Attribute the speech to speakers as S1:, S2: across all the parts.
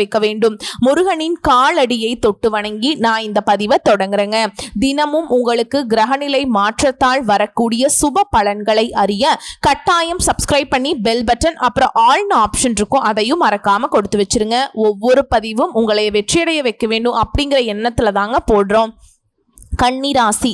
S1: வைக்க வேண்டும். முருகனின் காலடியை தொட்டு வணங்கி நான் இந்த பதிவை தொடங்குறேங்க. தினமும் உங்களுக்கு கிரகநிலை மாற்றத்தால் வரக்கூடிய சுப பலன்களை அறிய கட்டாயம் சப்ஸ்கிரைப் பண்ணி பெல் பட்டன் அப்புறம் ஆல்னு ஆப்ஷன் இருக்கும். அதையும் மறக்காம கொடுத்து வச்சிருங்க. ஒவ்வொரு பதிவும் உங்களை வெற்றியடைய வைக்க வேண்டும் அப்படிங்கிற எண்ணத்துல தாங்க போடுறோம். கன்னிராசி.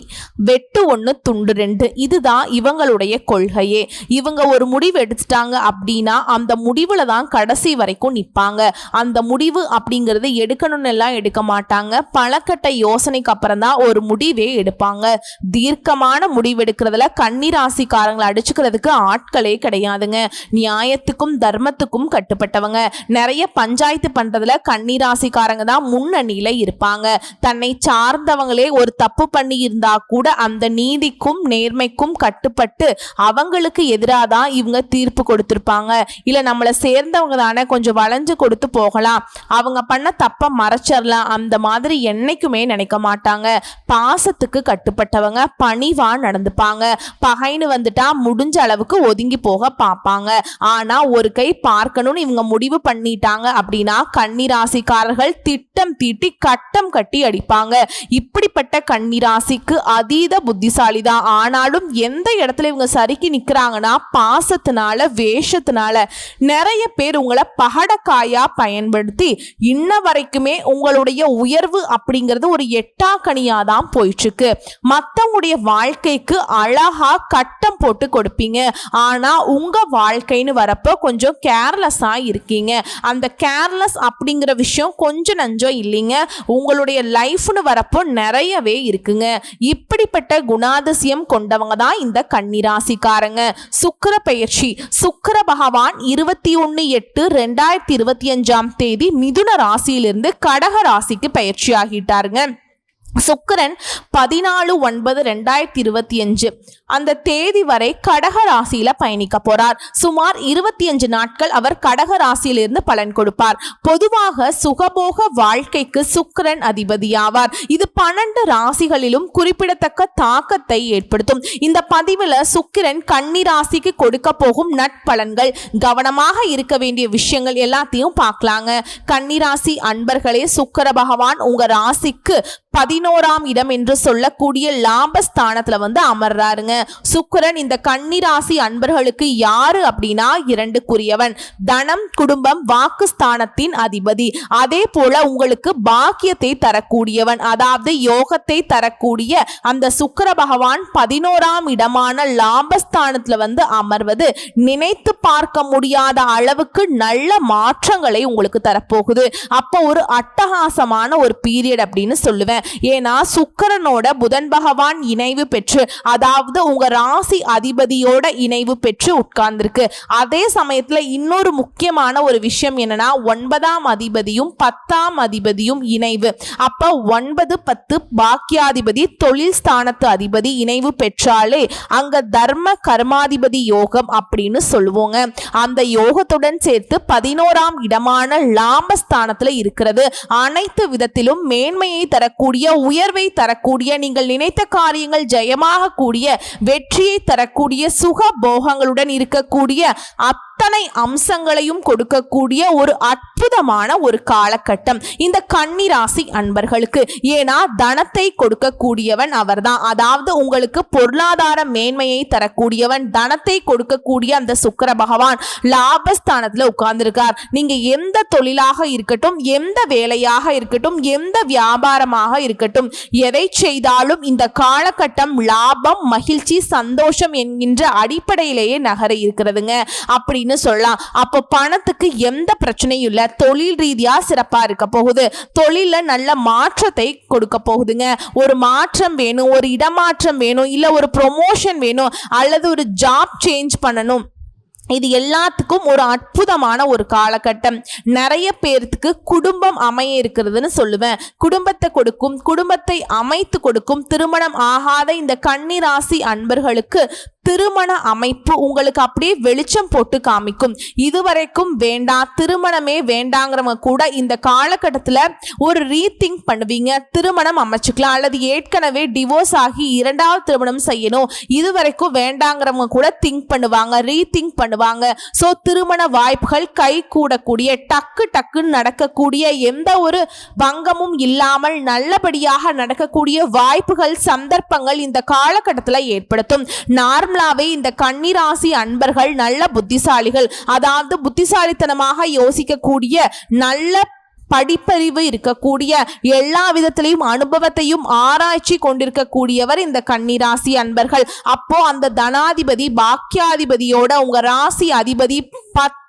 S1: வெட்டு ஒன்று துண்டு ரெண்டு. இதுதான் இவங்களுடைய கொள்கையே. இவங்க ஒரு முடிவு எடுத்துட்டாங்க அப்படின்னா அந்த முடிவில் தான் கடைசி வரைக்கும் நிற்பாங்க அந்த முடிவு அப்படிங்கிறது எடுக்கணும்னு எல்லாம் எடுக்க மாட்டாங்க. பழக்கட்ட யோசனைக்கு அப்புறம் தான் ஒரு முடிவே எடுப்பாங்க. தீர்க்கமான முடிவு எடுக்கிறதுல கன்னிராசிக்காரங்களை அடிச்சுக்கிறதுக்கு ஆட்களே கிடையாதுங்க. நியாயத்துக்கும் தர்மத்துக்கும் கட்டுப்பட்டவங்க. நிறைய பஞ்சாயத்து பண்றதுல கன்னிராசிக்காரங்க தான் முன்னணியில இருப்பாங்க. தன்னை சார்ந்தவங்களே ஒரு தப்பு பண்ணி பண்ணியிருந்தா கூட அந்த நீதிக்கும் நேர்மைக்கும் கட்டுப்பட்டு அவங்களுக்கு எதிராக தான் இவங்க தீர்ப்பு கொடுத்துருப்பாங்க. இல்ல நம்மளை சேர்ந்தவங்க தானே கொஞ்சம் வளைஞ்சு கொடுத்து போகலாம். அவங்க பண்ண தப்ப மறைச்சிடலாம். அந்த மாதிரி என்னைக்குமே நினைக்க மாட்டாங்க. பாசத்துக்கு கட்டுப்பட்டவங்க பணிவா நடந்துப்பாங்க. பகைன்னு வந்துட்டா முடிஞ்ச அளவுக்கு ஒதுங்கி போக பார்ப்பாங்க. ஆனா ஒரு கை பார்க்கணும்னு இவங்க முடிவு பண்ணிட்டாங்க அப்படின்னா கன்னிராசிக்காரர்கள் திட்டம் தீட்டி கட்டம் கட்டி அடிப்பாங்க. இப்படிப்பட்ட கன்னிராசிக்கு அதீத புத்திசாலி தான் ஆனாலும் எந்த இடத்துல இவங்க சறுக்கி நிக்கிறாங்கன்னா பாசத்தினால வேஷத்தினால நிறைய பேர் உங்களை பகடக்காயா பயன்படுத்தி இன்ன வரைக்குமே உங்களுடைய உயர்வு அப்படிங்கிறது ஒரு எட்டாக்கனியா தான் போயிட்டு இருக்கு மற்றவங்களுடைய வாழ்க்கைக்கு அழகா கட்டம் போட்டு கொடுப்பீங்க. ஆனா உங்க வாழ்க்கைன்னு வரப்போ கொஞ்சம் கேர்லெஸ்ஸா இருக்கீங்க. அந்த கேர்லெஸ் அப்படிங்கிற விஷயம் கொஞ்சம் நஞ்சம் இல்லைங்க. உங்களுடைய லைஃப்னு வரப்போ நிறையவே இருக்குங்க. இப்படிப்பட்ட குணாதிசயம் கொண்டவங்க தான் இந்த கன்னிராசிக்காரங்க. சுக்கர பெயர்ச்சி. சுக்கர பகவான் இருபத்தி ஒன்று எட்டு ரெண்டாயிரத்தி இருபத்தி அஞ்சாம் தேதி மிதுன ராசியிலிருந்து கடக ராசிக்கு பயிற்சி ஆகிட்டாருங்க. சுக்கிரன் பதினாலு ஒன்பது ரெண்டாயிரத்தி இருபத்தி அஞ்சு. அந்த தேதி வரை கடக ராசியில பயணிக்க போறார். சுமார் இருபத்தி அஞ்சு நாட்கள் அவர் கடக ராசியிலிருந்து பலன் கொடுப்பார். பொதுவாக சுகபோக வாழ்க்கைக்கு சுக்கிரன் அதிபதியாவார் இது பன்னெண்டு ராசிகளிலும் குறிப்பிடத்தக்க தாக்கத்தை ஏற்படுத்தும். இந்த பதிவுல சுக்கிரன் கன்னி ராசிக்கு கொடுக்க போகும் நட்பலன்கள் கவனமாக இருக்க வேண்டிய விஷயங்கள் எல்லாத்தையும் பார்க்கலாங்க. கன்னிராசி அன்பர்களே சுக்கிர பகவான் உங்க ராசிக்கு பதினோராம் இடம் என்று சொல்லக்கூடிய லாபஸ்தானத்துல வந்து அமர்றாருங்க. சுக்கிரன் இந்த கன்னிராசி அன்பர்களுக்கு யாரு அப்படின்னா இரண்டுக்குரியவன். தனம் குடும்பம் வாக்குஸ்தானத்தின் அதிபதி. அதே போல உங்களுக்கு பாக்கியத்தை தரக்கூடியவன். அதாவது யோகத்தை தரக்கூடிய அந்த சுக்கர பகவான் பதினோராம் இடமான லாபஸ்தானத்துல வந்து அமர்வது. நினைத்து பார்க்க முடியாத அளவுக்கு நல்ல மாற்றங்களை உங்களுக்கு தரப்போகுது. அப்போ ஒரு அட்டகாசமான ஒரு பீரியட் அப்படின்னு சொல்லுவேன். ஏன்னா சுக்கரனோட புதன் பகவான் இணைவு பெற்று அதாவது உங்க ராசி அதிபதியோட இணைவு பெற்று உட்கார்ந்துருக்கு. அதே சமயத்துல இன்னொரு முக்கியமான ஒரு விஷயம் என்னன்னா ஒன்பதாம் அதிபதியும் பத்தாம் அதிபதியும் இணைவு. அப்ப ஒன்பது பத்து பாக்கியாதிபதி தொழில் ஸ்தானத்து அதிபதி இணைவு பெற்றாலே அங்க தர்ம கர்மாதிபதி யோகம் அப்படின்னு சொல்லுவோங்க. அந்த யோகத்துடன் சேர்த்து பதினோராம் இடமான லாபஸ்தானத்துல இருக்கிறது. அனைத்து விதத்திலும் மேன்மையை தரக்கூடிய உயர்வை தரக்கூடிய நீங்கள் நினைத்த காரியங்கள் ஜெயமாக கூடிய வெற்றியை தரக்கூடிய சுக போகங்களுடன் இருக்கக்கூடிய அத்தனை அம்சங்களையும் கொடுக்கக்கூடிய ஒரு அற்புதமான ஒரு காலகட்டம் இந்த கன்னிராசி அன்பர்களுக்கு. ஏன்னா தனத்தை கொடுக்கக்கூடியவன் அவர்தான். அதாவது உங்களுக்கு பொருளாதார மேன்மையை தரக்கூடியவன் தனத்தை கொடுக்கக்கூடிய அந்த சுக்கர பகவான் லாபஸ்தானத்தில் உட்கார்ந்துருக்கார். நீங்க எந்த தொழிலாக இருக்கட்டும் எந்த வேலையாக இருக்கட்டும் எந்த வியாபாரமாக இருக்கட்டும் எதை செய்தாலும் இந்த காலகட்டம் லாபம் மகிழ்ச்சி சந்தோஷம் என்கின்ற அடிப்படையிலேயே நகர இருக்கிறதுங்க. அப்படி அப்படின்னு சொல்லலாம். அப்போ பணத்துக்கு எந்த பிரச்சனையும் இல்லை. தொழில் ரீதியா சிறப்பா இருக்க போகுது. தொழில நல்ல மாற்றத்தை கொடுக்க போகுதுங்க. ஒரு மாற்றம் வேணும் ஒரு இடமாற்றம் வேணும் இல்லை ஒரு ப்ரொமோஷன் வேணும் அல்லது ஒரு ஜாப் சேஞ்ச் பண்ணணும். இது எல்லாத்துக்கும் ஒரு அற்புதமான ஒரு காலகட்டம். நிறைய பேர்த்துக்கு குடும்பம் அமைய இருக்கிறதுன்னு சொல்லுவேன். குடும்பத்தை கொடுக்கும் குடும்பத்தை அமைத்து கொடுக்கும் திருமணம் ஆகாத இந்த கன்னிராசி அன்பர்களுக்கு திருமண அமைப்பு உங்களுக்கு அப்படியே வெளிச்சம் போட்டு காமிக்கும். இதுவரைக்கும் வேண்டாம் திருமணமே வேண்டாங்கிறவங்க கூட இந்த காலகட்டத்தில் ஒரு ரீதிங்க் பண்ணுவீங்க. திருமணம் அமைச்சுக்கலாம். அல்லது ஏற்கனவே டிவோர்ஸ் ஆகி இரண்டாவது திருமணம் செய்யணும். இதுவரைக்கும் வேண்டாங்கிறவங்க கூட திங்க் பண்ணுவாங்க ரீதிங்க் பண்ணுவாங்க. ஸோ திருமண வாய்ப்புகள் கை கூடக்கூடிய டக்கு டக்குன்னு நடக்கக்கூடிய எந்த ஒரு பங்கமும் இல்லாமல் நல்லபடியாக நடக்கக்கூடிய வாய்ப்புகள் சந்தர்ப்பங்கள் இந்த காலகட்டத்தில் ஏற்படுத்தும். நார்மல் நார்மலாவே இந்த கன்னிராசி அன்பர்கள் நல்ல புத்திசாலிகள் அதாவது புத்திசாலித்தனமாக யோசிக்கக்கூடிய நல்ல படிப்பறிவு இருக்கக்கூடிய எல்லா விதத்திலையும் அனுபவத்தையும் ஆராய்ச்சி கொண்டிருக்கக்கூடியவர் இந்த கன்னிராசி அன்பர்கள். அப்போ அந்த தனாதிபதி பாக்கியாதிபதியோட உங்க ராசி அதிபதி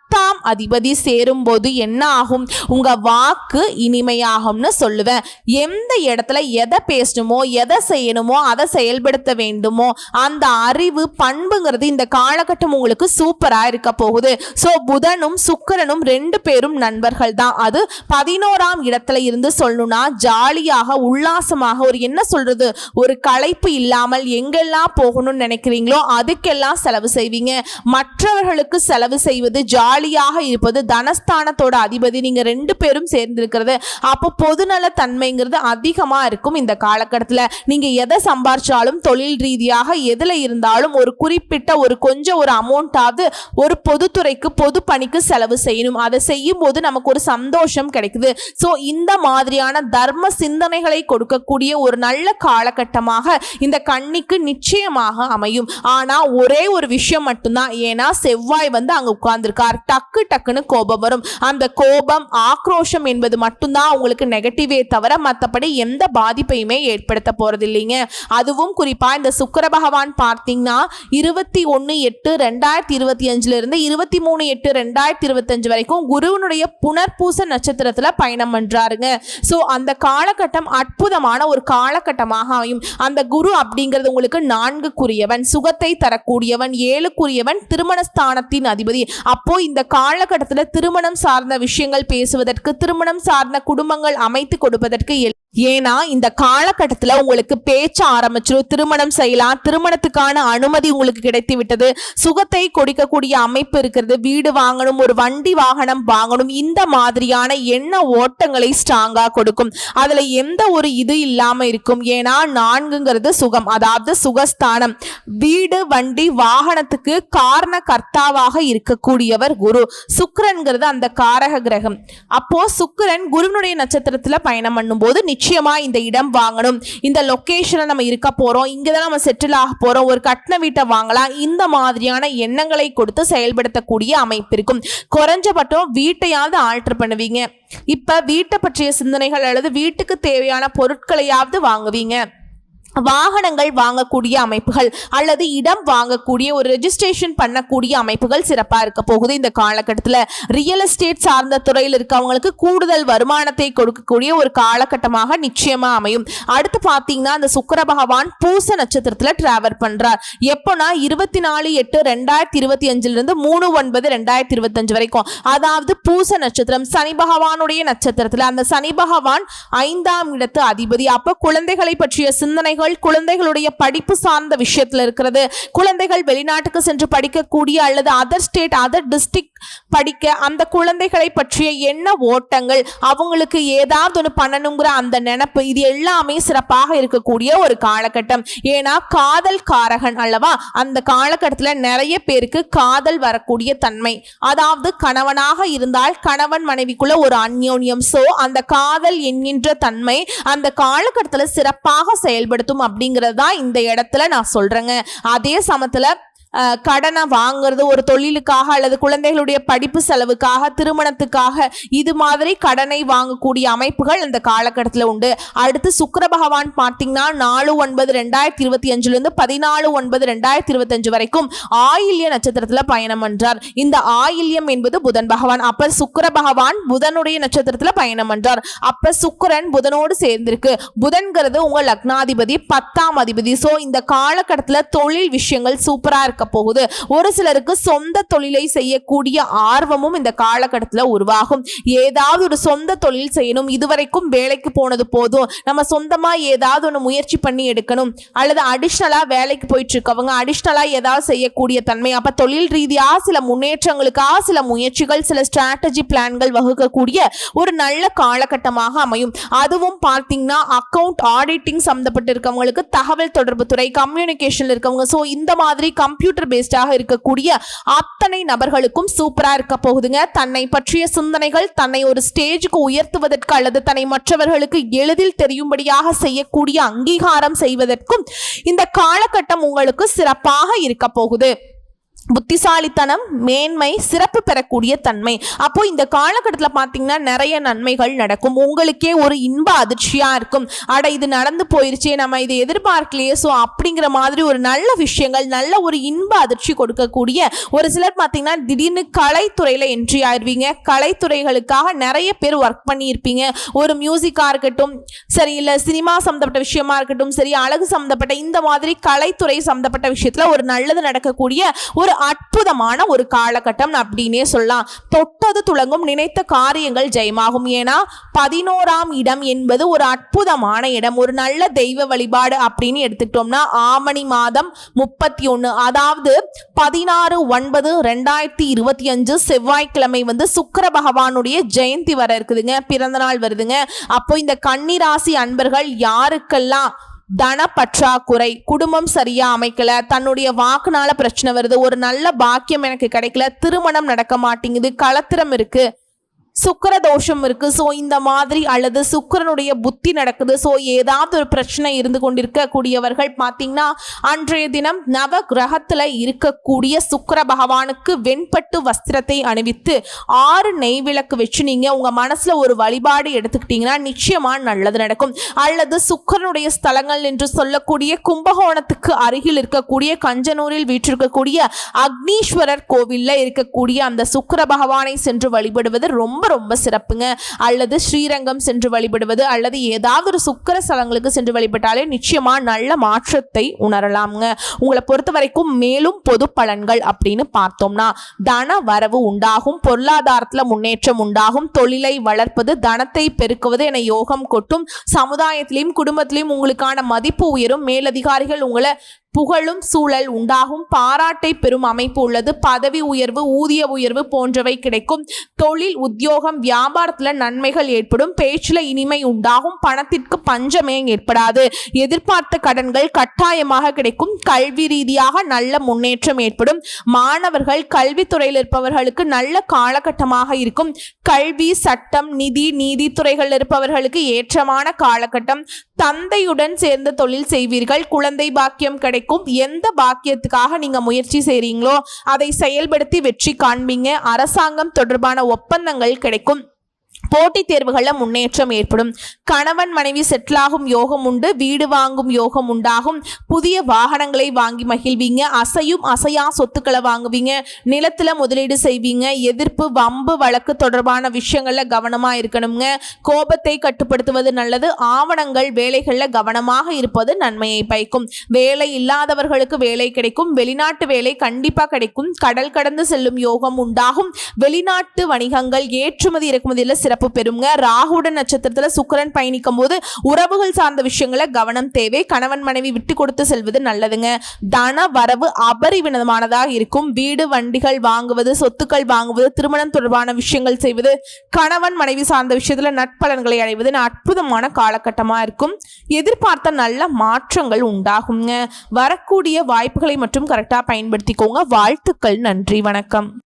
S1: பத்தாம் அதிபதி சேரும்போது என்ன ஆகும்? உங்க வாக்கு இனிமையாகும்னு சொல்லுவேன். எந்த இடத்துல எதை பேசணுமோ எதை செய்யணுமோ அதை செயல்படுத்த வேண்டுமோ அந்த அறிவு பண்புங்கிறது இந்த காலகட்டம் உங்களுக்கு சூப்பராக இருக்க போகுது. ஸோ புதனும் சுக்கிரனும் ரெண்டு பேரும் நண்பர்கள் தான். அது பதினோராம் இடத்துல இருந்து சொல்லணும்னா ஜாலியாக உல்லாசமாக ஒரு என்ன சொல்றது? ஒரு களைப்பு இல்லாமல் எங்கெல்லாம் போகணும்னு நினைக்கிறீங்களோ அதுக்கெல்லாம் செலவு செய்வீங்க. மற்றவர்களுக்கு செலவு செய்வது ஜாலி காலியாக இருப்பது தனஸ்தானத்தோட அதிபதி. நீங்க ரெண்டு பேரும் சேர்ந்திருக்கிறது அப்போ பொதுநல தன்மைங்கிறது அதிகமா இருக்கும் இந்த காலகட்டத்தில். நீங்க எதை சம்பாரிச்சாலும் தொழில் ரீதியாக எதுல இருந்தாலும் ஒரு குறிப்பிட்ட ஒரு கொஞ்சம் ஒரு அமௌண்ட்டாவது ஒரு பொதுத்துறைக்கு பொது பணிக்கு செலவு செய்யணும். அதை செய்யும் போது நமக்கு ஒரு சந்தோஷம் கிடைக்குது. ஸோ இந்த மாதிரியான தர்ம சிந்தனைகளை கொடுக்கக்கூடிய ஒரு நல்ல காலகட்டமாக இந்த கண்ணிக்கு நிச்சயமாக அமையும். ஆனால் ஒரே ஒரு விஷயம் மட்டும்தான். ஏன்னா செவ்வாய் வந்து அங்க உட்கார்ந்துருக்கார். டக்கு டக்குன்னு கோபம் வரும். அந்த கோபம் ஆக்ரோஷம் என்பது மட்டும்தான் உங்களுக்கு நெகட்டிவே தவிர மற்றபடி எந்த பாதிப்பையுமே ஏற்படுத்த போறது இல்லைங்க. அதுவும் குறிப்பா இந்த சுக்கர பகவான் பார்த்தீங்கன்னா இருபத்தி ஒன்று எட்டு ரெண்டாயிரத்தி இருபத்தி அஞ்சுல இருந்து இருபத்தி மூணு எட்டு ரெண்டாயிரத்தி இருபத்தஞ்சு வரைக்கும் குருவனுடைய புனர்பூச நட்சத்திரத்துல பயணம் பண்றாருங்க. ஸோ அந்த காலகட்டம் அற்புதமான ஒரு காலகட்டமாக அமையும். அந்த குரு அப்படிங்கிறது உங்களுக்கு நான்குக்குரியவன் சுகத்தை தரக்கூடியவன் ஏழுக்குரியவன் திருமணஸ்தானத்தின் அதிபதி. அப்போ இந்த காலகட்டத்தில் திருமணம் சார்ந்த விஷயங்கள் பேசுவதற்கு திருமணம் சார்ந்த குடும்பங்கள் அமைத்து கொடுப்பதற்கு ஏன்னா இந்த காலகட்டத்தில் உங்களுக்கு பேச்ச ஆரம்பிச்சிடும் திருமணம் செய்யலாம் திருமணத்துக்கான அனுமதி உங்களுக்கு கிடைத்து விட்டது சுகத்தை கொடுக்கக்கூடிய அமைப்பு இருக்கிறது வீடு வாங்கணும் ஒரு வண்டி வாகனம் வாங்கணும் இந்த மாதிரியான எண்ண ஓட்டங்களை ஸ்ட்ராங்காக கொடுக்கும். அதில் எந்த ஒரு இது இல்லாமல் இருக்கும். ஏன்னா நான்குங்கிறது சுகம் அதாவது சுகஸ்தானம். வீடு வண்டி வாகனத்துக்கு காரண கர்த்தாவாக இருக்கக்கூடியவர் குரு. சுக்கரன்கிறது அந்த காரக கிரகம். அப்போ சுக்கரன் குருவினுடைய நட்சத்திரத்தில் பயணம் பண்ணும்போது நிச்சயம் இந்த இடம் வாங்கணும். இந்த லொகேஷன்ல நம்ம இருக்க போறோம். இங்கதான் நம்ம செட்டில் ஆக போறோம். ஒரு கட்டின வீட்டை வாங்கலாம். இந்த மாதிரியான எண்ணங்களை கொடுத்து செயல்படுத்தக்கூடிய அமைப்பு இருக்கும். குறைஞ்சபட்சம் வீட்டையாவது ஆல்டர் பண்ணுவீங்க. இப்ப வீட்டை பற்றிய சிந்தனைகள் அல்லது வீட்டுக்கு தேவையான பொருட்களையாவது வாங்குவீங்க. வாகனங்கள் வாங்கக்கூடிய அமைப்புகள் அல்லது இடம் வாங்கக்கூடிய ஒரு ரெஜிஸ்ட்ரேஷன் பண்ணக்கூடிய அமைப்புகள் சிறப்பாக இருக்க போகுது. இந்த காலகட்டத்தில் ரியல் எஸ்டேட் சார்ந்த துறையில் இருக்கவங்களுக்கு கூடுதல் வருமானத்தை கொடுக்கக்கூடிய ஒரு காலகட்டமாக நிச்சயமா அமையும். அடுத்து பார்த்தீங்கன்னா அந்த சுக்கர பகவான் பூச நட்சத்திரத்தில் டிராவல் பண்றார். எப்போனா இருபத்தி நாலு எட்டு ரெண்டாயிரத்தி இருபத்தி அஞ்சிலிருந்து மூணு ஒன்பது ரெண்டாயிரத்தி இருபத்தஞ்சு வரைக்கும். அதாவது பூச நட்சத்திரம் சனி பகவானுடைய நட்சத்திரத்தில் அந்த சனி பகவான் ஐந்தாம் இடத்து அதிபதி. அப்ப குழந்தைகளை பற்றிய சிந்தனைகள் குழந்தைகளுடைய படிப்பு சார்ந்த விஷயத்தில் இருக்கிறது. குழந்தைகள் வெளிநாட்டுக்கு சென்று படிக்கக்கூடிய அல்லது அதர் ஸ்டேட் அதர் டிஸ்ட்ரிக்ட் படிக்க அந்த குழந்தைகளை பற்றிய என்ன ஓட்டங்கள் அவங்களுக்கு ஏதாவது ஒன்று பண்ணணுங்கிற அந்த நினப்பு இது எல்லாமே சிறப்பாக இருக்கக்கூடிய ஒரு காலகட்டம். ஏன்னா காதல் காரகன் அல்லவா அந்த காலகட்டத்தில் நிறைய பேருக்கு காதல் வரக்கூடிய தன்மை. அதாவது கணவனாக இருந்தால் கணவன் மனைவிக்குள்ள ஒரு அந்யோன்யம். சோ அந்த காதல் என்கின்ற தன்மை அந்த காலகட்டத்தில் சிறப்பாக செயல்படுத்தும் அப்படிங்கிறது தான் இந்த இடத்துல நான் சொல்றேங்க. அதே சமத்துல கடனை வாங்குறது ஒரு தொழிலுக்காக அல்லது குழந்தைகளுடைய படிப்பு செலவுக்காக திருமணத்துக்காக இது மாதிரி கடனை வாங்கக்கூடிய அமைப்புகள் இந்த காலகட்டத்தில் உண்டு. அடுத்து சுக்கர பகவான் பார்த்தீங்கன்னா நாலு ஒன்பது ரெண்டாயிரத்தி இருபத்தி அஞ்சுலேருந்து பதினாலு ஒன்பது ரெண்டாயிரத்தி இருபத்தஞ்சு வரைக்கும் ஆயில்ய நட்சத்திரத்தில் பயணம் என்றார் இந்த ஆயில்யம் என்பது புதன் பகவான் அப்ப சுக்கர பகவான் புதனுடைய நட்சத்திரத்தில் பயணம் என்றார் அப்ப சுக்கரன் புதனோடு சேர்ந்திருக்கு. புதன்கிறது உங்க லக்னாதிபதி பத்தாம் அதிபதி. ஸோ இந்த காலகட்டத்தில் தொழில் விஷயங்கள் சூப்பராக இருக்கு. இருக்க போகுது. ஒரு சிலருக்கு சொந்த தொழிலை செய்யக்கூடிய ஆர்வமும் இந்த காலகட்டத்தில் உருவாகும். ஏதாவது ஒரு சொந்த தொழில் செய்யணும். இதுவரைக்கும் வேலைக்கு போனது போதும். நம்ம சொந்தமா ஏதாவது ஒன்று முயற்சி பண்ணி எடுக்கணும். அல்லது அடிஷ்னலா வேலைக்கு போயிட்டு இருக்கவங்க அடிஷ்னலா ஏதாவது செய்யக்கூடிய தன்மை. அப்ப தொழில் ரீதியா சில முன்னேற்றங்களுக்காக சில முயற்சிகள் சில ஸ்ட்ராட்டஜி பிளான்கள் வகுக்கக்கூடிய ஒரு நல்ல காலகட்டமாக அமையும். அதுவும் பார்த்தீங்கன்னா அக்கவுண்ட் ஆடிட்டிங் சம்மந்தப்பட்டு இருக்கவங்களுக்கு தகவல் தொடர்பு துறை கம்யூனிகேஷன்ல இருக்கவங்க. ஸோ இந்த மாதிரி கம்ப்யூட்டர் பேஸ்டாக இருக்கக்கூடிய அத்தனை நபர்களுக்கும் சூப்பரா இருக்க போகுதுங்க. தன்னை பற்றிய சிந்தனைகள் தன்னை ஒரு ஸ்டேஜுக்கு உயர்த்துவதற்கு அல்லது தன்னை மற்றவர்களுக்கு எளிதில் தெரியும்படியாக செய்யக்கூடிய அங்கீகாரம் செய்வதற்கும் இந்த காலகட்டம் உங்களுக்கு சிறப்பாக இருக்க போகுது. புத்திசாலித்தனம் மேன்மை சிறப்பு பெறக்கூடிய தன்மை. அப்போ இந்த காலகட்டத்தில் பார்த்தீங்கன்னா நிறைய நன்மைகள் நடக்கும். உங்களுக்கே ஒரு இன்ப அதிர்ச்சியாக இருக்கும். அட இது நடந்து போயிருச்சே நம்ம இதை எதிர்பார்க்கலையே. ஸோ அப்படிங்கிற மாதிரி ஒரு நல்ல விஷயங்கள் நல்ல ஒரு இன்ப அதிர்ச்சி கொடுக்கக்கூடிய ஒரு சிலர் பார்த்தீங்கன்னா திடீர்னு கலைத்துறையில் என்ட்ரி ஆயிடுவீங்க கலைத்துறைகளுக்காக நிறைய பேர் ஒர்க் பண்ணியிருப்பீங்க. ஒரு மியூசிக்காக இருக்கட்டும் சரி இல்லை சினிமா சம்மந்தப்பட்ட விஷயமா இருக்கட்டும் சரி அழகு சம்மந்தப்பட்ட இந்த மாதிரி கலைத்துறை சம்மந்தப்பட்ட விஷயத்தில் ஒரு நல்லது நடக்கக்கூடிய ஒரு ஒரு அற்புதமான ஒரு காலகட்டம் அப்படின்னே சொல்லலாம். தொட்டது துளங்கும் நினைத்த காரியங்கள் ஜெயமாகும். ஏன்னா பதினோராம் இடம் என்பது ஒரு அற்புதமான இடம். ஒரு நல்ல தெய்வ வழிபாடு அப்படின்னு எடுத்துக்கிட்டோம்னா ஆமணி மாதம் முப்பத்தி ஒன்று அதாவது பதினாறு ஒன்பது ரெண்டாயிரத்தி இருபத்தி அஞ்சு செவ்வாய்க்கிழமை வந்து சுக்கர பகவானுடைய ஜெயந்தி வர இருக்குதுங்க. பிறந்த நாள் வருதுங்க. அப்போ இந்த கன்னிராசி அன்பர்கள் யாருக்கெல்லாம் தன பற்றாக்குறை குடும்பம் சரியா அமைக்கல தன்னுடைய வாக்குனால பிரச்சனை வருது ஒரு நல்ல பாக்கியம் எனக்கு கிடைக்கல திருமணம் நடக்க மாட்டேங்குது களத்திரம் இருக்கு. சுக்கர தோஷம் இருக்கு. ஸோ இந்த மாதிரி அல்லது சுக்கரனுடைய புத்தி நடக்குது. ஸோ ஏதாவது ஒரு பிரச்சனை இருந்து கொண்டிருக்கக்கூடியவர்கள் பார்த்தீங்கன்னா அன்றைய தினம் நவ கிரகத்தில் இருக்கக்கூடிய சுக்கர பகவானுக்கு வெண்பட்டு வஸ்திரத்தை அணிவித்து ஆறு நெய் விளக்கு வச்சு நீங்கள் உங்கள் மனசில் ஒரு வழிபாடு எடுத்துக்கிட்டீங்கன்னா நிச்சயமாக நல்லது நடக்கும். அல்லது சுக்கரனுடைய ஸ்தலங்கள் என்று சொல்லக்கூடிய கும்பகோணத்துக்கு அருகில் இருக்கக்கூடிய கஞ்சனூரில் வீற்றிருக்கக்கூடிய அக்னீஸ்வரர் கோவிலில் இருக்கக்கூடிய அந்த சுக்கர பகவானை சென்று வழிபடுவது ரொம்ப ரொம்ப சிறப்புங்க. அல்லது ஸ்ரீரங்கம் சென்று வழிபடுவது அல்லது ஏதாவது ஒரு சுக்கர ஸ்தலங்களுக்கு சென்று வழிபட்டாலே நிச்சயமா நல்ல மாற்றத்தை உணரலாம்ங்க. உங்களை பொறுத்த வரைக்கும் மேலும் பொது பலன்கள் அப்படின்னு பார்த்தோம்னா தன வரவு உண்டாகும் பொருளாதாரத்தில் முன்னேற்றம் உண்டாகும் தொழிலை வளர்ப்பது தனத்தை பெருக்குவது என யோகம் கொட்டும் சமுதாயத்திலையும் குடும்பத்திலையும் உங்களுக்கான மதிப்பு உயரும் மேலதிகாரிகள் உங்களை புகழும் சூழல் உண்டாகும். பாராட்டை பெறும் அமைப்பு உள்ளது. பதவி உயர்வு ஊதிய உயர்வு போன்றவை கிடைக்கும். தொழில் உத்தியோகம் வியாபாரத்தில் நன்மைகள் ஏற்படும். பேச்சில் இனிமை உண்டாகும். பணத்திற்கு பஞ்சமே ஏற்படாது. எதிர்பார்த்த கடன்கள் கட்டாயமாக கிடைக்கும். கல்வி ரீதியாக நல்ல முன்னேற்றம் ஏற்படும். மாணவர்கள் கல்வித்துறையில் இருப்பவர்களுக்கு நல்ல காலகட்டமாக இருக்கும். கல்வி சட்டம் நிதி நீதித்துறைகள் இருப்பவர்களுக்கு ஏற்றமான காலகட்டம். தந்தையுடன் சேர்ந்து தொழில் செய்வீர்கள். குழந்தை பாக்கியம் கிடைக்கும். எந்த பாக்கியத்துக்காக நீங்க முயற்சி செய்றீங்களோ அதை செயல்படுத்தி வெற்றி காண்பீங்க. அரசாங்கம் தொடர்பான ஒப்பந்தங்கள் கிடைக்கும். போட்டித் தேர்வுகளில் முன்னேற்றம் ஏற்படும். கணவன் மனைவி செட்டிலாகும் யோகம் உண்டு வீடு வாங்கும் யோகம் உண்டாகும். புதிய வாகனங்களை வாங்கி மகிழ்வீங்க. அசையும் அசையா சொத்துக்களை வாங்குவீங்க. நிலத்தில் முதலீடு செய்வீங்க. எதிர்ப்பு வம்பு வழக்கு தொடர்பான விஷயங்களில் கவனமாக இருக்கணுங்க. கோபத்தை கட்டுப்படுத்துவது நல்லது. ஆவணங்கள் வேலைகளில் கவனமாக இருப்பது நன்மையை பயக்கும். வேலை இல்லாதவர்களுக்கு வேலை கிடைக்கும். வெளிநாட்டு வேலை கண்டிப்பாக கிடைக்கும். கடல் கடந்து செல்லும் யோகம் உண்டாகும். வெளிநாட்டு வணிகங்கள் ஏற்றுமதி இறக்குமதியில் சிறப்பு பெறுங்க. ராகுட நட்சத்திரத்துல சுக்கிரன் பயணிக்கும் போது உறவுகள் சார்ந்த விஷயங்களை கவனம் தேவை. கணவன் மனைவி விட்டு கொடுத்து செல்வது நல்லதுங்க. தன வரவு அபரிவினமானதாக இருக்கும். வீடு வண்டிகள் வாங்குவது சொத்துக்கள் வாங்குவது திருமணம் தொடர்பான விஷயங்கள் செய்வது கணவன் மனைவி சார்ந்த விஷயத்துல நட்பலன்களை அடைவது அற்புதமான காலகட்டமா இருக்கும். எதிர்பார்த்த நல்ல மாற்றங்கள் உண்டாகுங்க. வரக்கூடிய வாய்ப்புகளை மட்டும் கரெக்டாக பயன்படுத்திக்கோங்க. வாழ்த்துக்கள். நன்றி. வணக்கம்.